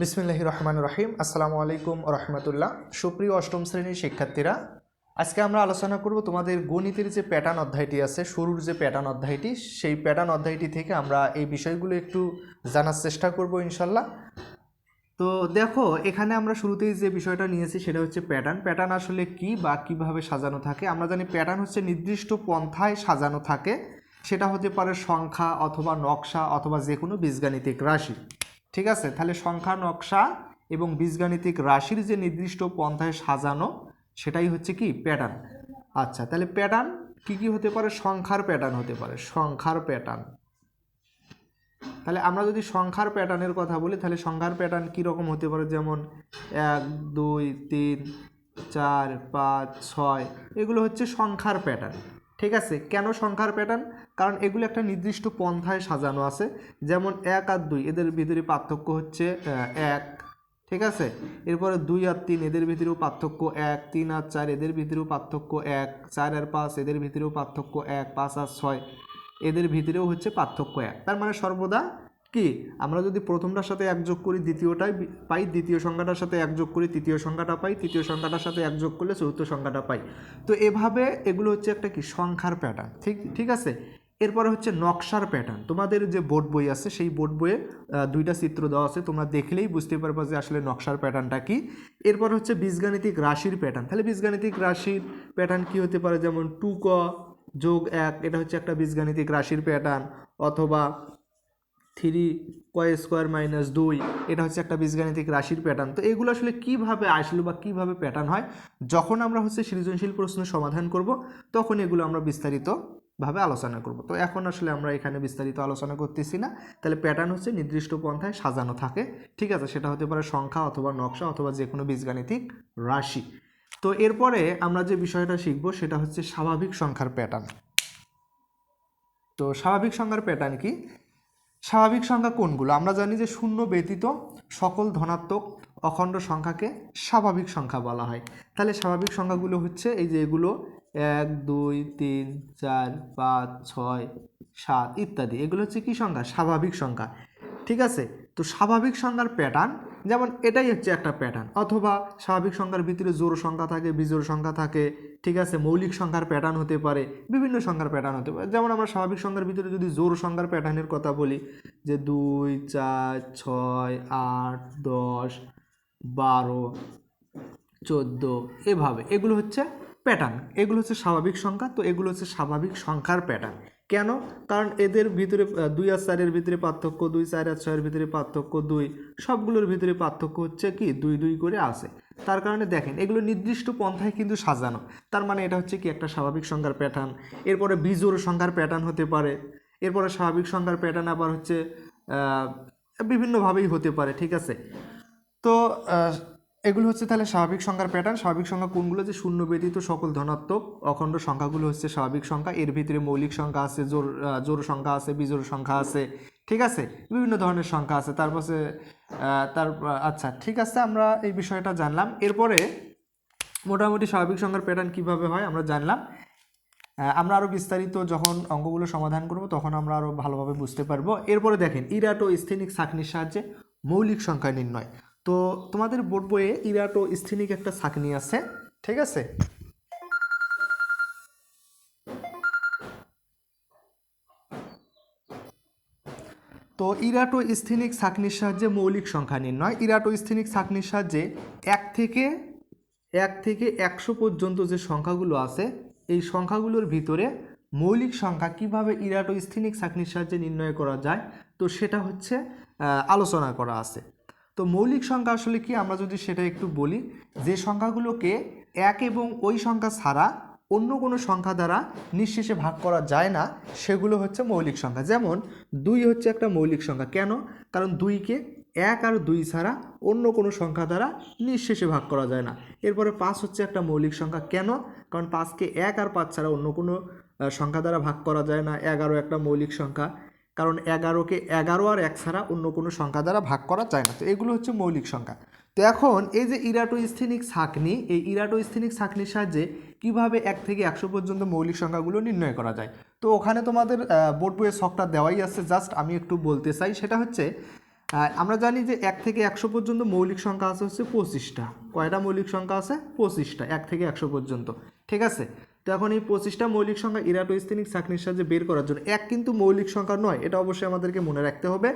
বিসমিল্লাহ রহমান রহিম। আসসালামু আলাইকুম রহমতুল্লাহ। সুপ্রিয় অষ্টম শ্রেণির শিক্ষার্থীরা, আজকে আমরা আলোচনা করব তোমাদের গণিতের যে প্যাটার্ন অধ্যায়টি আছে, শুরুর যে প্যাটার্ন অধ্যায়টি, সেই প্যাটার্ন অধ্যায়টি থেকে আমরা এই বিষয়গুলো একটু জানার চেষ্টা করব ইনশাল্লাহ তো দেখো, এখানে আমরা শুরুতেই যে বিষয়টা নিয়েছি সেটা হচ্ছে প্যাটার্ন প্যাটার্ন আসলে কি বা কীভাবে সাজানো থাকে? আমরা জানি প্যাটার্ন হচ্ছে নির্দিষ্ট পন্থায় সাজানো থাকে। সেটা হতে পারে সংখ্যা অথবা নকশা অথবা যে কোনো বীজগাণিতিক রাশি। ঠিক আছে? তাহলে সংখ্যা, নকশা এবং বীজগাণিতিক রাশির যে নির্দিষ্ট পন্থায় সাজানো, সেটাই হচ্ছে কি? প্যাটার্ন আচ্ছা তাহলে প্যাটার্ন কি কি হতে পারে? সংখ্যার প্যাটার্ন হতে পারে। সংখ্যার প্যাটার্ন তাহলে আমরা যদি সংখ্যার প্যাটার্নের কথা বলি, তাহলে সংখ্যার প্যাটার্ন কীরকম হতে পারে? যেমন এক, দুই, তিন, চার, পাঁচ, ছয়, এগুলো হচ্ছে সংখ্যার প্যাটার্ন ঠিক আছে? কেন সংখ্যার প্যাটার্ন কারণ এগুলো একটা নির্দিষ্ট পন্থায় সাজানো আছে। যেমন এক আর দুই, এদের ভিতরে পার্থক্য হচ্ছে এক। ঠিক আছে? এরপরে দুই আর তিন, এদের ভিতরেও পার্থক্য এক। তিন আর চার, এদের ভিতরেও পার্থক্য এক। চার আর পাঁচ, এদের ভিতরেও পার্থক্য এক। পাঁচ আর ছয়, এদের ভিতরেও হচ্ছে পার্থক্য এক। তার মানে সর্বদা কি? আমরা যদি প্রথমটার সাথে একযোগ করি দ্বিতীয়টাই পাই, দ্বিতীয় সংখ্যাটার সাথে এক যোগ করি, তৃতীয় সংখ্যাটা পাই, তৃতীয় সংখ্যাটার সাথে এক যোগ করলে চতুর্থ সংখ্যাটা পাই। তো এভাবে এগুলো হচ্ছে একটা কি? সংখ্যার প্যাটার্ন ঠিক ঠিক আছে? এরপরে হচ্ছে নকশার প্যাটার্ন তোমাদের যে বোর্ড বই আছে, সেই বোর্ড বইয়ে দুইটা চিত্র দেওয়া আছে, তোমরা দেখলেই বুঝতে পারবে যে আসলে নকশার প্যাটার্নটা কি। এরপর হচ্ছে বীজগাণিতিক রাশির প্যাটার্ন তাহলে বীজগাণিতিক রাশির প্যাটার্ন কি হতে পারে? যেমন টু ক যোগ এক, এটা হচ্ছে একটা বীজগাণিতিক রাশির প্যাটার্ন অথবা থ্রি কয় স্কোয়ার মাইনাস দুই, এটা হচ্ছে একটা বীজগাণিতিক রাশির প্যাটার্ন তো এগুলো আসলে কীভাবে আসলো বা কীভাবে প্যাটার্ন হয়? যখন আমরা হচ্ছে সৃজনশীল প্রশ্ন সমাধান করব, তখন এগুলো আমরা বিস্তারিত ভাবে আলোচনা করব। তো এখন আসলে আমরা এখানে বিস্তারিত আলোচনা করতেছি না। তাহলে প্যাটার্ন হচ্ছে নির্দিষ্ট পন্থায় সাজানো থাকে। ঠিক আছে? সেটা হতে পারে সংখ্যা অথবা নকশা অথবা যে কোনো বীজগাণিতিক রাশি। তো এরপরে আমরা যে বিষয়টা শিখব, সেটা হচ্ছে স্বাভাবিক সংখ্যার প্যাটার্ন তো স্বাভাবিক সংখ্যার প্যাটার্ন কি? স্বাভাবিক সংখ্যা কোনগুলো? আমরা জানি যে শূন্য ব্যতীত সকল ধনাত্মক অখণ্ড সংখ্যাকে স্বাভাবিক সংখ্যা বলা হয়। তাহলে স্বাভাবিক সংখ্যাগুলো হচ্ছে এই যে এগুলো এক, দুই, তিন, চার, পাঁচ, ছয়, সাত ইত্যাদি। এগুলো হচ্ছে কী সংখ্যা? স্বাভাবিক সংখ্যা। ঠিক আছে? তো স্বাভাবিক সংখ্যার প্যাটার্ন যেমন এটাই হচ্ছে একটা প্যাটার্ন অথবা স্বাভাবিক সংখ্যার ভিতরে জোর সংখ্যা থাকে, বিজোড় সংখ্যা থাকে, ঠিক আছে? মৌলিক সংখ্যার প্যাটার্ন হতে পারে, বিভিন্ন সংখ্যার প্যাটার্ন হতে পারে। যেমন আমরা স্বাভাবিক সংখ্যার ভিতরে যদি জোর সংখ্যার প্যাটার্নের কথা বলি, যে দুই, চার, ছয়, আট, দশ, বারো, চোদ্দ, এভাবে। এগুলো হচ্ছে প্যাটার্ন এগুলো হচ্ছে স্বাভাবিক সংখ্যা, তো এগুলো হচ্ছে স্বাভাবিক সংখ্যার প্যাটার্ন কেন? কারণ এদের ভিতরে দুই আর চারের ভিতরে পার্থক্য, দুই, চার আর ছয়ের ভিতরে পার্থক্য, দুই। সবগুলোর ভিতরে পার্থক্য হচ্ছে কি? দুই দুই করে আসে তার কারণে দেখেন, এগুলো নির্দিষ্ট পন্থায় কিন্তু সাজানো। তার মানে এটা হচ্ছে কি? একটা স্বাভাবিক সংখ্যার প্যাটার্ন এরপরে বিজোড় সংখ্যার প্যাটার্ন হতে পারে। এরপরে স্বাভাবিক সংখ্যার প্যাটার্ন আবার হচ্ছে বিভিন্নভাবেই হতে পারে, ঠিক আছে? তো এগুলো হচ্ছে তাহলে স্বাভাবিক সংখ্যার প্যাটার্ন স্বাভাবিক সংখ্যা কোনগুলো? যে শূন্য ব্যতীত সকল ধনাত্মক অখণ্ড সংখ্যাগুলো হচ্ছে স্বাভাবিক সংখ্যা। এর ভিতরে মৌলিক সংখ্যা আছে, জোর জোর সংখ্যা আছে, বিজোড় সংখ্যা আছে, ঠিক আছে? বিভিন্ন ধরনের সংখ্যা আছে। তারপরে তার আচ্ছা ঠিক আছে, আমরা এই বিষয়টা জানলাম। এরপরে মোটামুটি স্বাভাবিক সংখ্যার প্যাটার্ন কীভাবে হয় আমরা জানলাম। আমরা আরও বিস্তারিত যখন অঙ্কগুলো সমাধান করব, তখন আমরা আরও ভালোভাবে বুঝতে পারব। এরপরে দেখেন ইরাটো স্থেনিক ছাঁকনির সাহায্যে মৌলিক সংখ্যা নির্ণয়। তো তোমাদের বোর্ড বইয়ে ইরাট স্থেনিক একটা ছাঁকনি আছে ঠিক আছে? তো ইরাটো স্থিনিক সাকনির সাহায্যে মৌলিক সংখ্যা নির্ণয়। ইরাটো স্থেনিক ছাঁকনির সাহায্যে এক থেকে এক থেকে একশো পর্যন্ত যে সংখ্যাগুলো আছে, এই সংখ্যাগুলোর ভিতরে মৌলিক সংখ্যা কীভাবে ইরাটো স্থেনিক ছাঁকনির সাহায্যে নির্ণয় করা যায়, তো সেটা হচ্ছে আলোচনা করা আছে। তো মৌলিক সংখ্যা আসলে কি? আমরা যদি সেটা একটু বলি, যে সংখ্যাগুলোকে এক এবং ওই সংখ্যা ছাড়া অন্য কোনো সংখ্যা দ্বারা নিঃশেষে ভাগ করা যায় না, সেগুলো হচ্ছে মৌলিক সংখ্যা। যেমন দুই হচ্ছে একটা মৌলিক সংখ্যা। কেন? কারণ দুইকে এক আর দুই ছাড়া অন্য কোনো সংখ্যা দ্বারা নিঃশেষে ভাগ করা যায় না। এরপরে পাঁচ হচ্ছে একটা মৌলিক সংখ্যা। কেন? কারণ পাঁচকে এক আর পাঁচ ছাড়া অন্য কোনো সংখ্যা দ্বারা ভাগ করা যায় না। এগারো একটা মৌলিক সংখ্যা। কারণ এগারোকে এগারো আর এক ছাড়া অন্য কোনো সংখ্যা দ্বারা ভাগ করা যায় না। তো এগুলো হচ্ছে মৌলিক সংখ্যা। তো এখন এই যে ইরাটোস্থেনিক ছাঁকনি, এই ইরাটোস্থেনিক ছাঁকনির সাহায্যে কীভাবে এক থেকে একশো পর্যন্ত মৌলিক সংখ্যাগুলো নির্ণয় করা যায়? তো ওখানে তোমাদের বোর্ড বইয়ের ছকটা দেওয়াই আছে। জাস্ট আমি একটু বলতে চাই, সেটা হচ্ছে আমরা জানি যে এক থেকে একশো পর্যন্ত মৌলিক সংখ্যা আছে হচ্ছে পঁচিশটা। কয়টা মৌলিক সংখ্যা আছে? পঁচিশটা, এক থেকে একশো পর্যন্ত। ঠিক আছে? তো এখন এই পঁচিশটা মৌলিক সংখ্যা ইরাটোস্তেনিক সাকনির সাহায্যে বের করার জন্য, এক কিন্তু মৌলিক সংখ্যা নয়, এটা অবশ্যই আমাদেরকে মনে রাখতে হবে,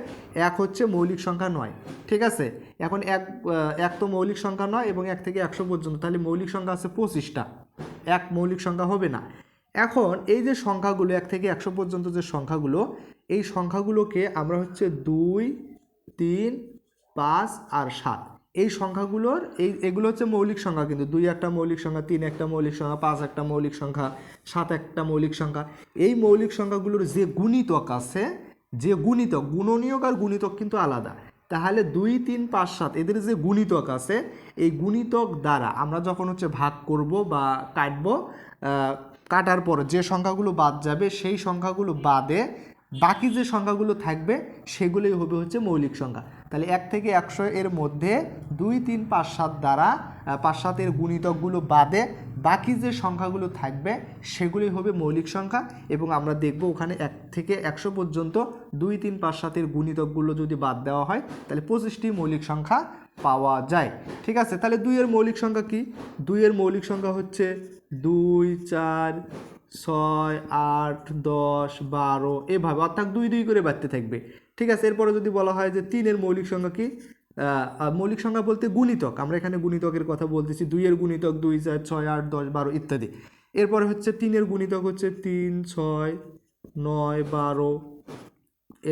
এক হচ্ছে মৌলিক সংখ্যা নয়, ঠিক আছে? এখন এক এক তো মৌলিক সংখ্যা নয় এবং এক থেকে একশো পর্যন্ত, তাহলে মৌলিক সংখ্যা আছে পঁচিশটা, এক মৌলিক সংখ্যা হবে না। এখন এই যে সংখ্যাগুলো, এক থেকে একশো পর্যন্ত যে সংখ্যাগুলো, এই সংখ্যাগুলোকে আমরা হচ্ছে দুই, তিন, পাঁচ আর সাত এই সংখ্যাগুলোর, এই, এগুলো হচ্ছে মৌলিক সংখ্যা কিন্তু। দুই একটা মৌলিক সংখ্যা, তিন একটা মৌলিক সংখ্যা, পাঁচ একটা মৌলিক সংখ্যা, সাত একটা মৌলিক সংখ্যা। এই মৌলিক সংখ্যাগুলোর যে গুণিতক আছে, যে গুণিতক, গুণনীয়ক আর গুণিতক কিন্তু আলাদা। তাহলে দুই, তিন, পাঁচ, সাত, এদের যে গুণিতক আছে, এই গুণিতক দ্বারা আমরা যখন হচ্ছে ভাগ করব বা কাটবো কাটার পর যে সংখ্যাগুলো বাদ যাবে, সেই সংখ্যাগুলো বাদে বাকি যে সংখ্যাগুলো থাকবে, সেগুলোই হবে হচ্ছে মৌলিক সংখ্যা। তাহলে এক থেকে একশো এর মধ্যে দুই, তিন, পাঁচ, সাত দ্বারা পাঁচ সাতের গুণিতকগুলো বাদে বাকি যে সংখ্যাগুলো থাকবে, সেগুলোই হবে মৌলিক সংখ্যা। এবং আমরা দেখব ওখানে এক থেকে একশো পর্যন্ত দুই, তিন, পাঁচ সাতের গুণিতকগুলো যদি বাদ দেওয়া হয়, তাহলে পঁচিশটি মৌলিক সংখ্যা পাওয়া যায়। ঠিক আছে? তাহলে দুইয়ের মৌলিক সংখ্যা কি? দুইয়ের মৌলিক সংখ্যা হচ্ছে দুই, চার ছয়, আট, দশ, বারো, এভাবে, অর্থাৎ দুই দুই করে বাড়তে থাকবে। ঠিক আছে? এরপরে যদি বলা হয় যে তিনের মৌলিক সংখ্যা কি? মৌলিক সংখ্যা বলতে গুণিতক। আমরা এখানে গুণিতকের কথা বলতেছি। দুইয়ের গুণিতক দুই, চার, ছয়, আট, দশ, বারো ইত্যাদি। এরপরে হচ্ছে তিনের গুণিতক হচ্ছে তিন, ছয়, নয়, বারো,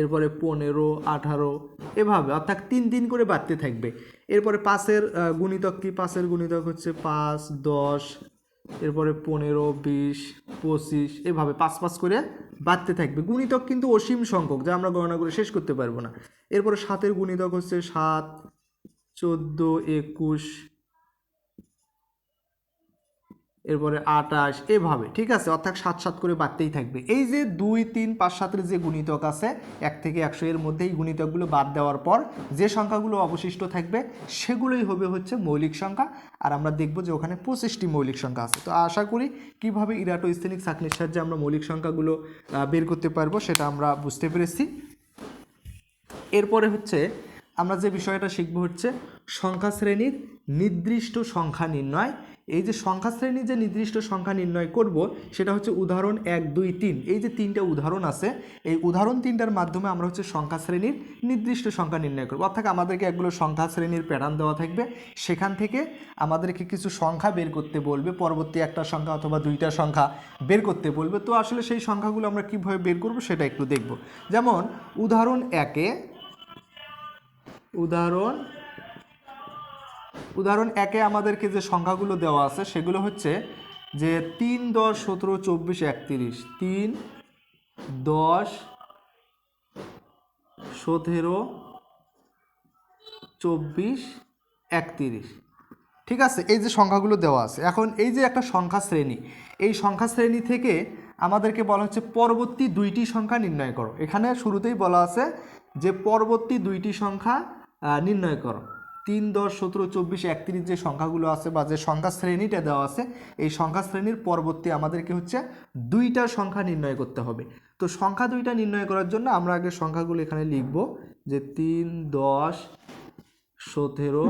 এরপরে পনেরো, আঠারো, এভাবে, অর্থাৎ তিন দিন করে বাড়তে থাকবে। এরপরে পাঁচের গুণিতক কি? পাঁচের গুণিতক হচ্ছে পাঁচ, দশ এরপরে পনেরো, বিশ, পঁচিশ, এভাবে পাঁচ পাঁচ করে বাড়তে থাকবে। গুণিতক কিন্তু অসীম সংখ্যক, যা আমরা গণনা করে শেষ করতে পারব না। এরপরে সাতের গুণিতক হচ্ছে সাত, চোদ্দ, একুশ এরপরে আটাশ, এভাবে, ঠিক আছে? অর্থাৎ সাত সাত করে বাড়তেই থাকবে। এই যে দুই, তিন, পাঁচ, সাতের যে গুণিতক আছে, এক থেকে একশো এর মধ্যে এই গুণিতকগুলো বাদ দেওয়ার পর যে সংখ্যাগুলো অবশিষ্ট থাকবে, সেগুলোই হবে হচ্ছে মৌলিক সংখ্যা। আর আমরা দেখব যে ওখানে পঁচিশটি মৌলিক সংখ্যা আছে। তো আশা করি কীভাবে ইরাটো স্থানিক চাকনির সাহায্যে আমরা মৌলিক সংখ্যাগুলো বের করতে পারব সেটা আমরা বুঝতে পেরেছি। এরপরে হচ্ছে আমরা যে বিষয়টা শিখব হচ্ছে সংখ্যা শ্রেণির নির্দিষ্ট সংখ্যা নির্ণয়। এই যে সংখ্যা শ্রেণির যে নির্দিষ্ট সংখ্যা নির্ণয় করব, সেটা হচ্ছে উদাহরণ এক, দুই, তিন। এই যে তিনটা উদাহরণ আছে, এই উদাহরণ তিনটার মাধ্যমে আমরা হচ্ছে সংখ্যা শ্রেণির নির্দিষ্ট সংখ্যা নির্ণয় করব। অর্থাৎ আমাদেরকে একগুলো সংখ্যা শ্রেণির প্যাটার্ন দেওয়া থাকবে। সেখান থেকে আমাদেরকে কিছু সংখ্যা বের করতে বলবে, পরবর্তী একটা সংখ্যা অথবা দুইটা সংখ্যা বের করতে বলবে। তো আসলে সেই সংখ্যাগুলো আমরা কীভাবে বের করব, সেটা একটু দেখব। যেমন, উদাহরণ একে, উদাহরণ উদাহরণ, একে আমাদেরকে যে সংখ্যাগুলো দেওয়া আছে সেগুলো হচ্ছে যে তিন দশ সতেরো চব্বিশ একত্রিশ, তিন দশ সতেরো চব্বিশ একত্রিশ। ঠিক আছে, এই যে সংখ্যাগুলো দেওয়া আছে। এখন এই যে একটা সংখ্যা শ্রেণি, এই সংখ্যা শ্রেণি থেকে আমাদেরকে বলা হচ্ছে পরবর্তী দুইটি সংখ্যা নির্ণয় করো। এখানে শুরুতেই বলা আছে যে পরবর্তী দুইটি সংখ্যা নির্ণয় করো। তিন, দশ, সতেরো, চব্বিশ, একত্রিশ যে সংখ্যাগুলো আছে বা যে সংখ্যা শ্রেণীটা দেওয়া আছে, এই সংখ্যা শ্রেণির পরবর্তী আমাদেরকে হচ্ছে দুইটা সংখ্যা নির্ণয় করতে হবে। তো সংখ্যা দুইটা নির্ণয় করার জন্য আমরা আগে সংখ্যাগুলো এখানে লিখব যে তিন, দশ, সতেরো,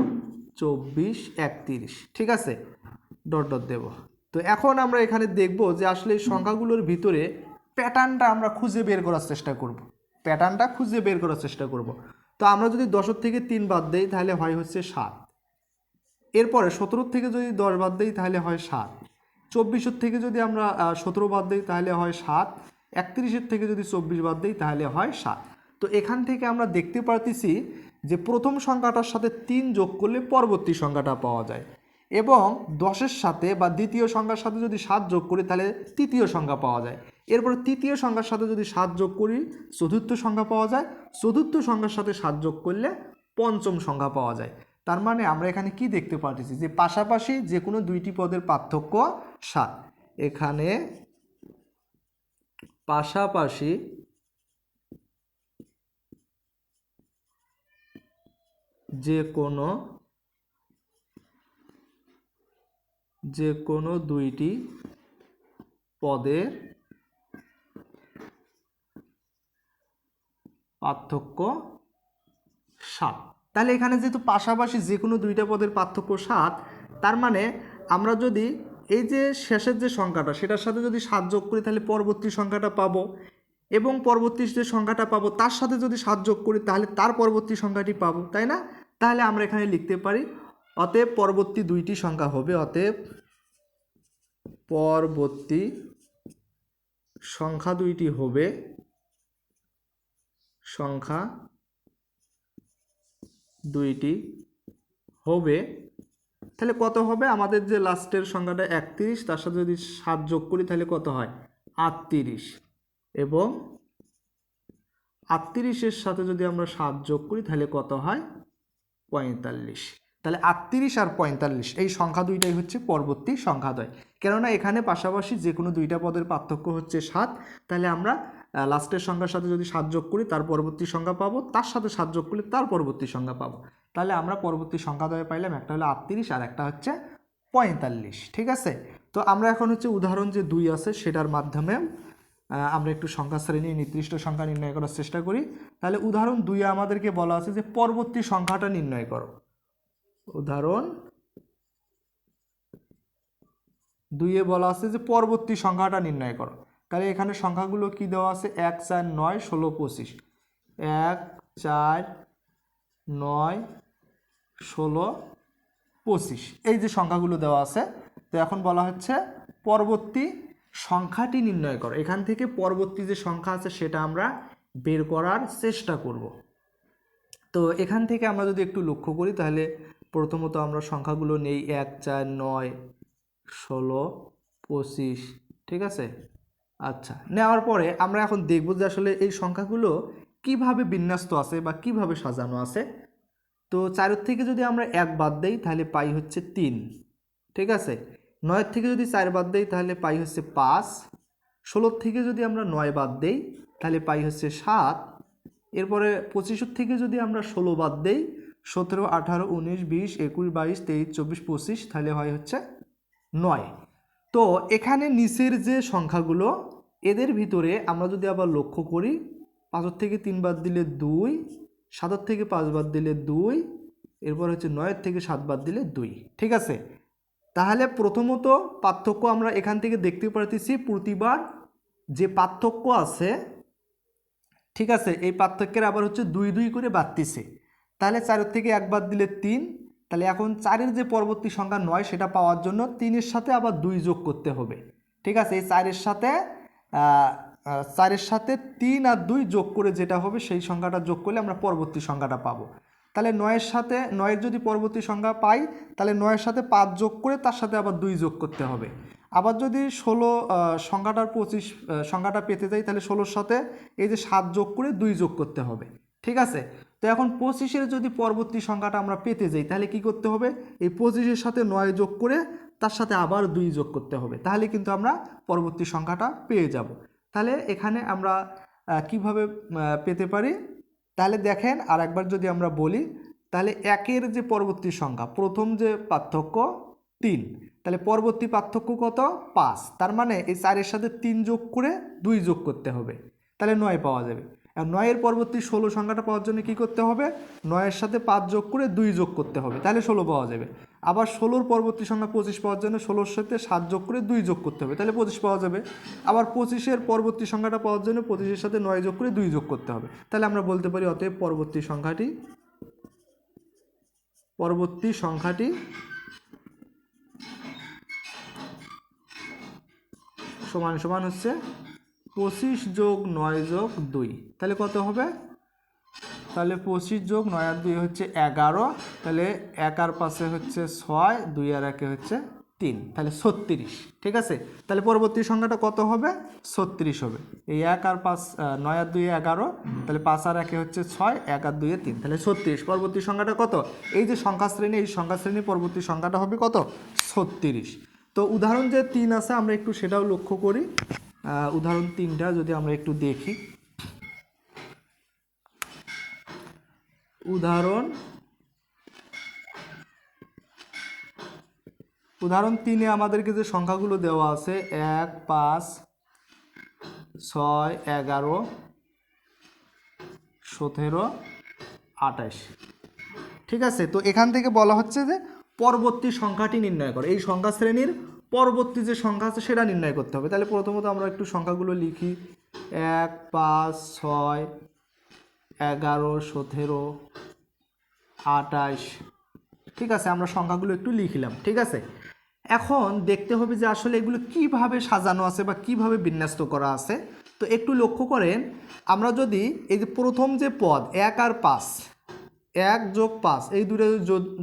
চব্বিশ, একত্রিশ। ঠিক আছে? ডট ডট দেব। তো এখন আমরা এখানে দেখব যে আসলে এই সংখ্যাগুলোর ভিতরে প্যাটার্নটা আমরা খুঁজে বের করার চেষ্টা করব। প্যাটার্নটা খুঁজে বের করার চেষ্টা করব। তো আমরা যদি দশের থেকে তিন বাদ দেই, তাহলে হয় হচ্ছে সাত। এরপরে সতেরোর থেকে যদি দশ বাদ দিই, তাহলে হয় সাত। চব্বিশের থেকে যদি আমরা সতেরো বাদ দিই, তাহলে হয় সাত। একত্রিশের থেকে যদি চব্বিশ বাদ দিই, তাহলে হয় সাত। তো এখান থেকে আমরা দেখতে পারতেছি যে প্রথম সংখ্যাটার সাথে তিন যোগ করলে পরবর্তী সংখ্যাটা পাওয়া যায়। এবং দশের সাথে বা দ্বিতীয় সংখ্যার সাথে যদি সাত যোগ করি, তাহলে তৃতীয় সংখ্যা পাওয়া যায়। এরপর তৃতীয় সংখ্যার সাথে যদি সাত যোগ করি, চতুর্থ সংখ্যা পাওয়া যায়। চতুর্থ সংখ্যার সাথে সাত যোগ করলে পঞ্চম সংখ্যা পাওয়া যায়। তার মানে আমরা এখানে কি দেখতে পাচ্ছি যে পাশাপাশি যে কোনো দুইটি পদের পার্থক্য সাত। এখানে পাশাপাশি যে কোনো যে কোনো দুইটি পদের পার্থক্য সাত। তাহলে এখানে যেহেতু পাশাপাশি যে কোনো দুইটা পদের পার্থক্য সাত, তার মানে আমরা যদি এই যে শেষের যে সংখ্যাটা, সেটার সাথে যদি সাত যোগ করি, তাহলে পরবর্তী সংখ্যাটা পাবো। এবং পরবর্তী যে সংখ্যাটা পাবো, তার সাথে যদি সাত যোগ করি, তাহলে তার পরবর্তী সংখ্যাটি পাবো, তাই না? তাহলে আমরা এখানে লিখতে পারি, অতএব পরবর্তী দুইটি সংখ্যা হবে, অতএব পরবর্তী সংখ্যা দুইটি হবে সংখ্যা দুইটি হবে। তাহলে কত হবে? আমাদের যে লাস্টের সংখ্যাটা একত্রিশ, তার সাথে যদি সাত যোগ করি তাহলে কত হয়? আটত্রিশ। এবং আটত্রিশের সাথে যদি আমরা সাত যোগ করি তাহলে কত হয়? পঁয়তাল্লিশ। তাহলে আটত্রিশ আর পঁয়তাল্লিশ, এই সংখ্যা দুইটাই হচ্ছে পরবর্তী সংখ্যা সংখ্যাদ্বয়। কেননা এখানে পাশাপাশি যে কোনো দুইটা পদের পার্থক্য হচ্ছে সাত, তাহলে আমরা লাস্টের সংখ্যার সাথে যদি সাত যোগ করি, তার পরবর্তী সংখ্যা পাবো, তার সাথে সাত যোগ করলে তার পরবর্তী সংখ্যা পাবো। তাহলে আমরা পরবর্তী সংখ্যাদ্বয় পাইলাম, একটা হলো আটত্রিশ আর একটা হচ্ছে পঁয়তাল্লিশ, ঠিক আছে? তো আমরা এখন হচ্ছে উদাহরণ যে দুই আছে, সেটার মাধ্যমে আমরা একটু সংখ্যা শ্রেণি, নির্দিষ্ট সংখ্যা নির্ণয় করার চেষ্টা করি। তাহলে উদাহরণ দুইয়ে আমাদেরকে বলা আছে যে পরবর্তী সংখ্যাটা নির্ণয় করো। উদাহরণ দুইয়ে বলা আছে যে পরবর্তী সংখ্যাটা নির্ণয় করো। তাহলে এখানে সংখ্যাগুলো কি দেওয়া আছে? এক, চার, নয়, ষোলো, পঁচিশ। এক, চার, নয়, ষোলো, পঁচিশ। এই যে সংখ্যাগুলো দেওয়া আছে, তো এখন বলা হচ্ছে পরবর্তী সংখ্যাটি নির্ণয় করো। এখান থেকে পরবর্তী যে সংখ্যা আছে, সেটা আমরা বের করার চেষ্টা করব। তো এখান থেকে আমরা যদি একটু লক্ষ্য করি, তাহলে প্রথমত আমরা সংখ্যাগুলো নেই, এক, চার, নয়, ষোলো, পঁচিশ, ঠিক আছে? আচ্ছা নেওয়ার পরে আমরা এখন দেখব যে আসলে এই সংখ্যাগুলো কীভাবে বিন্যস্ত আছে বা কীভাবে সাজানো আছে। তো চারের থেকে যদি আমরা এক বাদ দেই, তাহলে পাই হচ্ছে তিন, ঠিক আছে? নয়ের থেকে যদি চার বাদ দেই, তাহলে পাই হচ্ছে পাঁচ। ষোলোর থেকে যদি আমরা নয় বাদ দেই, তাহলে পাই হচ্ছে সাত। এরপরে পঁচিশের থেকে যদি আমরা ষোলো বাদ দেই, সতেরো, আঠারো, উনিশ, বিশ, একুশ, বাইশ, তেইশ, চব্বিশ, পঁচিশ, তাহলে হয় হচ্ছে নয়। তো এখানে নিচের যে সংখ্যাগুলো, এদের ভিতরে আমরা যদি আবার লক্ষ্য করি, পাঁচের থেকে তিন বাদ দিলে দুই, সাতের থেকে পাঁচ বাদ দিলে দুই, এরপর হচ্ছে নয়ের থেকে সাত বাদ দিলে দুই, ঠিক আছে? তাহলে প্রথমত পার্থক্য আমরা এখান থেকে দেখতে পারতেছি প্রতিবার যে পার্থক্য আছে, ঠিক আছে? এই পার্থক্যের আবার হচ্ছে দুই দুই করে বাড়তিছে। তাহলে চারের থেকে এক বাদ দিলে তিন তাহলে এখন চারের যে পরবর্তী সংখ্যা নয়, সেটা পাওয়ার জন্য তিনের সাথে আবার দুই যোগ করতে হবে। ঠিক আছে? এই চারের সাথে চারের সাথে তিন আর দুই যোগ করে যেটা হবে, সেই সংখ্যাটা যোগ করলে আমরা পরবর্তী সংখ্যাটা পাবো। তাহলে নয়ের সাথে, নয়ের যদি পরবর্তী সংখ্যা পাই, তাহলে নয়ের সাথে পাঁচ যোগ করে তার সাথে আবার দুই যোগ করতে হবে। আবার যদি ষোলো সংখ্যাটার পঁচিশ সংখ্যাটা পেতে যাই, তাহলে ষোলোর সাথে এই যে সাত যোগ করে দুই যোগ করতে হবে। ঠিক আছে? তো এখন পঁচিশের যদি পরবর্তী সংখ্যাটা আমরা পেতে যাই, তাহলে কি করতে হবে? এই পঁচিশের সাথে নয় যোগ করে তার সাথে আবার দুই যোগ করতে হবে। তাহলে কিন্তু আমরা পরবর্তী সংখ্যাটা পেয়ে যাব। তাহলে এখানে আমরা কীভাবে পেতে পারি? তাহলে দেখেন আর একবার যদি আমরা বলি, তাহলে একের যে পরবর্তী সংখ্যা, প্রথম যে পার্থক্য তিন। তাহলে পরবর্তী পার্থক্য কত? পাঁচ। তার মানে এই চারের সাথে তিন যোগ করে দুই যোগ করতে হবে। তাহলে নয় পাওয়া যাবে। আর নয়ের পরবর্তী ষোলো সংখ্যাটা পাওয়ার জন্য কি করতে হবে? নয়ের সাথে পাঁচ যোগ করে দুই যোগ করতে হবে, তাহলে ষোলো পাওয়া যাবে। আবার ষোলোর পরবর্তী সংখ্যা পঁচিশ পাওয়ার জন্য ষোলোর সাথে সাত যোগ করে দুই যোগ করতে হবে, তাহলে পঁচিশ পাওয়া যাবে। আবার পঁচিশের পরবর্তী সংখ্যাটা পাওয়ার জন্য পঁচিশের সাথে নয় যোগ করে দুই যোগ করতে হবে, তাহলে আমরা বলতে পারি অতএব পরবর্তী সংখ্যাটি পরবর্তী সংখ্যাটি সমান সমান হচ্ছে পঁচিশ যোগ নয় যোগ দুই। তাহলে কত হবে? তাহলে পঁচিশ যোগ নয় আর দুই হচ্ছে এগারো। তাহলে এক আর পাশে হচ্ছে ছয়, দুই আর একে হচ্ছে তিন। তাহলে ছত্রিশ, ঠিক আছে? তাহলে পরবর্তী সংখ্যাটা কত হবে? ছত্রিশ হবে। এই এক আর পাঁচ নয় আর দুই এগারো, তাহলে পাঁচ আর একে হচ্ছে ছয়, এক আর দুইয়ে তিন। তাহলে ছত্রিশ, পরবর্তী সংখ্যাটা কত? এই যে সংখ্যা শ্রেণি এই সংখ্যা শ্রেণির পরবর্তী সংখ্যাটা হবে কত? ছত্রিশ। তো উদাহরণ যে তিন আছে, আমরা একটু সেটাও লক্ষ্য করি। উদাহরণ তিনটা যদি আমরা একটু দেখি। উদাহরণ উদাহরণ তিনে আমাদেরকে যে সংখ্যাগুলো দেওয়া আছে, এক, পাঁচ, ছয়, এগারো, সতেরো আটাইশ ঠিক আছে? তো এখান থেকে বলা হচ্ছে যে পরবর্তী সংখ্যাটি নির্ণয় করো। এই সংখ্যা শ্রেণির পরবর্তী যে সংখ্যা আছে সেটা নির্ণয় করতে হবে। তাহলে প্রথমত আমরা একটু সংখ্যাগুলো লিখি। এক, পাঁচ, ছয়, এগারো, সতেরো আটাইশ ঠিক আছে, আমরা সংখ্যাগুলো একটু লিখলাম, ঠিক আছে? এখন দেখতে হবে যে আসলে এগুলো কীভাবে সাজানো আছে বা কীভাবে বিন্যস্ত করা আছে। তো একটু লক্ষ্য করেন, আমরা যদি এই যে প্রথম যে পদ, এক আর পাঁচ এক যোগ পাঁচ, এই দুটো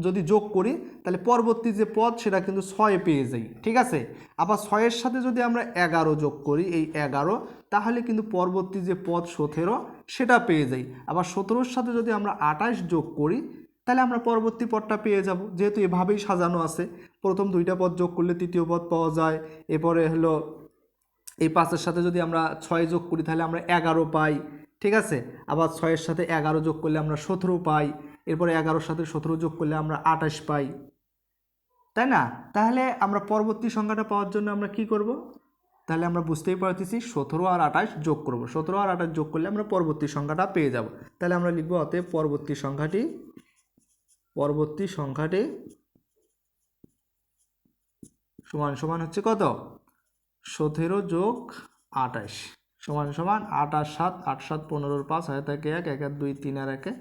যদি যোগ করি, তাহলে পরবর্তী যে পদ, সেটা কিন্তু ছয়ে পেয়ে যাই, ঠিক আছে? আবার ছয়ের সাথে যদি আমরা এগারো যোগ করি, এই এগারো, তাহলে কিন্তু পরবর্তী যে পদ সতেরো, সেটা পেয়ে যাই। আবার সতেরোর সাথে যদি আমরা আঠাশ যোগ করি, তাহলে আমরা পরবর্তী পদটা পেয়ে যাব, যেহেতু এভাবেই সাজানো আছে। প্রথম দুইটা পদ যোগ করলে তৃতীয় পদ পাওয়া যায়, এরপরে হলো এই পাঁচের সাথে যদি আমরা ছয় যোগ করি, তাহলে আমরা এগারো পাই। ঠিক আছে? আবার ছয়ের সাথে এগারো যোগ করলে আমরা সতেরো পাই। এরপরে এগারোর সাথে সতেরো যোগ করলে আমরা আঠাশ পাই। তাই না? তাহলে আমরা পরবর্তী সংখ্যাটা পাওয়ার জন্য আমরা কি করব? তাহলে আমরা বুঝতেই পারতেছি সতেরো আর আঠাশ যোগ করব। সতেরো আর আঠাশ যোগ করলে আমরা পরবর্তী সংখ্যাটা পেয়ে যাব। তাহলে আমরা লিখব অতএব পরবর্তী সংখ্যাটি পরবর্তী সংখ্যাটি সমান সমান হচ্ছে কত? সতেরো যোগ আঠাশ। সমান সমান আট আর সাত, আট সাত পনেরোর পাঁচ হাজার থেকে এক এক দুই, তিন আর একে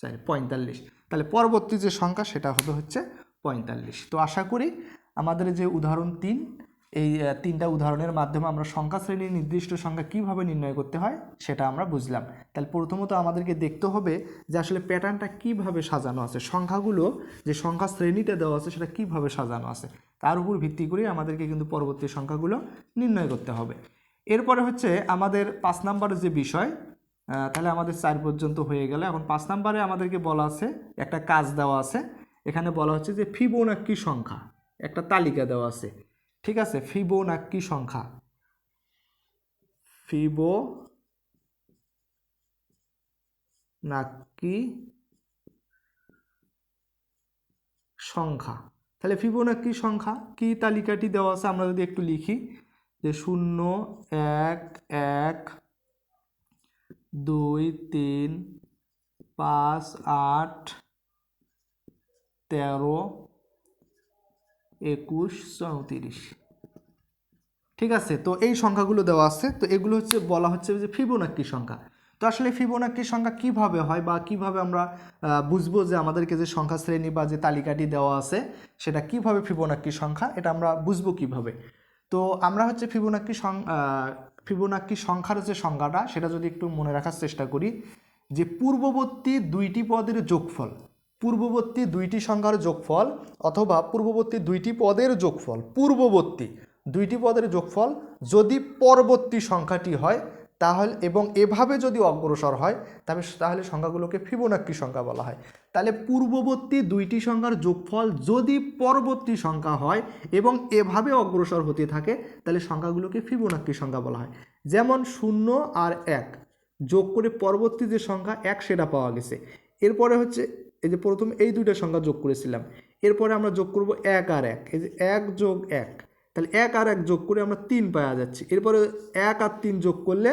চার, পঁয়তাল্লিশ। তাহলে পরবর্তী যে সংখ্যা, সেটা হবে হচ্ছে পঁয়তাল্লিশ। তো আশা করি আমাদের যে উদাহরণ তিন, এই তিনটা উদাহরণের মাধ্যমে আমরা সংখ্যা শ্রেণির নির্দিষ্ট সংখ্যা কীভাবে নির্ণয় করতে হয়, সেটা আমরা বুঝলাম। তাহলে প্রথমত আমাদেরকে দেখতে হবে যে আসলে প্যাটার্নটা কীভাবে সাজানো আছে। সংখ্যাগুলো যে সংখ্যা শ্রেণীতে দেওয়া আছে, সেটা কীভাবে সাজানো আছে। তার উপর ভিত্তি করে আমাদেরকে কিন্তু পরবর্তী সংখ্যাগুলো নির্ণয় করতে হবে। এরপরে হচ্ছে আমাদের পাঁচ নাম্বারের যে বিষয় তাহলে আমাদের চার পর্যন্ত হয়ে গেল। এখন পাঁচ নাম্বারে আমাদেরকে বলা আছে, একটা কাজ দেওয়া আছে। এখানে বলা হচ্ছে যে ফিবোনাক্কি সংখ্যা, একটা তালিকা দেওয়া আছে। ঠিক আছে? ফিবোনাক্কি সংখ্যা। ফিবো নাক্কি সংখ্যা। তাহলে ফিবোনাক্কি সংখ্যা কি তালিকাটি দেওয়া আছে? আমরা যদি একটু লিখি। যে শূন্য, এক এক, দুই, তিন, পাঁচ, আট, তেরো, একুশ, চৌত্রিশ। ঠিক আছে? তো এই সংখ্যাগুলো দেওয়া আছে। তো এগুলো হচ্ছে, বলা হচ্ছে যে ফিবোনাক্কি সংখ্যা। তো আসলে ফিবোনাক্কি সংখ্যা কীভাবে হয় বা কীভাবে আমরা বুঝব যে আমাদেরকে যে সংখ্যা শ্রেণি বা যে তালিকাটি দেওয়া আছে, সেটা কীভাবে ফিবোনাক্কি সংখ্যা, এটা আমরা বুঝব কীভাবে? তো আমরা হচ্ছে ফিবোনাক্কি সং ফিবোনাক্কি সংখ্যার যে সংখ্যাটা সেটা যদি একটু মনে রাখার চেষ্টা করি, যে পূর্ববর্তী দুইটি পদের যোগফল, পূর্ববর্তী দুইটি সংখ্যার যোগফল অথবা পূর্ববর্তী দুইটি পদের যোগফল, পূর্ববর্তী দুইটি পদের যোগফল যদি পরবর্তী সংখ্যাটি হয় তাহলে, এবং এভাবে যদি অগ্রসর হয় তবে তাহলে সংখ্যাগুলোকে ফিবোনাক্কি সংখ্যা বলা হয়। তাহলে পূর্ববর্তী দুইটি সংখ্যার যোগফল যদি পরবর্তী সংখ্যা হয় এবং এভাবে অগ্রসর হতে থাকে, তাহলে সংখ্যাগুলোকে ফিবোনাক্কি সংখ্যা বলা হয়। যেমন শূন্য আর এক, যোগ করে পরবর্তী যে সংখ্যা এক, সেটা পাওয়া গেছে। এরপরে হচ্ছে, এই যে প্রথম এই দুইটা সংখ্যা যোগ করেছিলাম। এরপরে আমরা যোগ করব এক আর এক, এই যে এক যোগ এক। তাহলে এক আর এক যোগ করে আমরা তিন পাওয়া যাচ্ছি। এরপরে এক আর তিন যোগ করলে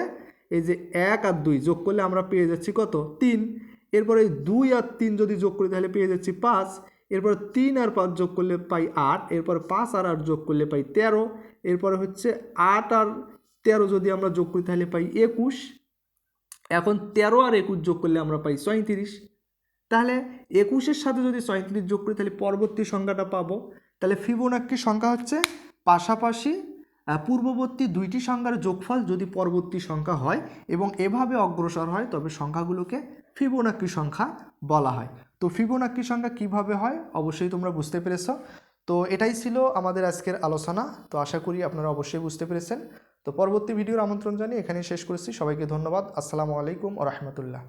এই যে এক আর দুই যোগ করলে আমরা পেয়ে যাচ্ছি কত? তিন। এরপরে দুই আর তিন যদি যোগ করি তাহলে পেয়ে যাচ্ছি পাঁচ। এরপর তিন আর পাঁচ যোগ করলে পাই আট। এরপর পাঁচ আর আট যোগ করলে পাই তেরো। এরপরে হচ্ছে আট আর তেরো যদি আমরা যোগ করি তাহলে পাই একুশ। এখন তেরো আর একুশ যোগ করলে আমরা পাই পঁয়ত্রিশ তাহলে একুশের সাথে যদি পঁয়ত্রিশ যোগ করি তাহলে পরবর্তী সংখ্যাটা পাবো। তাহলে ফিবোনাক্কি সংখ্যা হচ্ছে পাশাপাশি পূর্ববর্তী দুইটি সংখ্যার যোগফল যদি পরবর্তী সংখ্যা হয় এবং এভাবে অগ্রসর হয়, তবে সংখ্যাগুলোকে ফিবোনাক্কি সংখ্যা বলা হয়। তো ফিবোনাক্কি সংখ্যা কীভাবে হয়? অবশ্যই তোমরা বুঝতে পেরেছ। তো এটাই ছিল আমাদের আজকের আলোচনা। তো আশা করি আপনারা অবশ্যই বুঝতে পেরেছেন। তো পরবর্তী ভিডিওর আমন্ত্রণ জানিয়ে এখানেই শেষ করেছি। সবাইকে ধন্যবাদ। আসসালামু আলাইকুম ও রহমতুল্লাহ।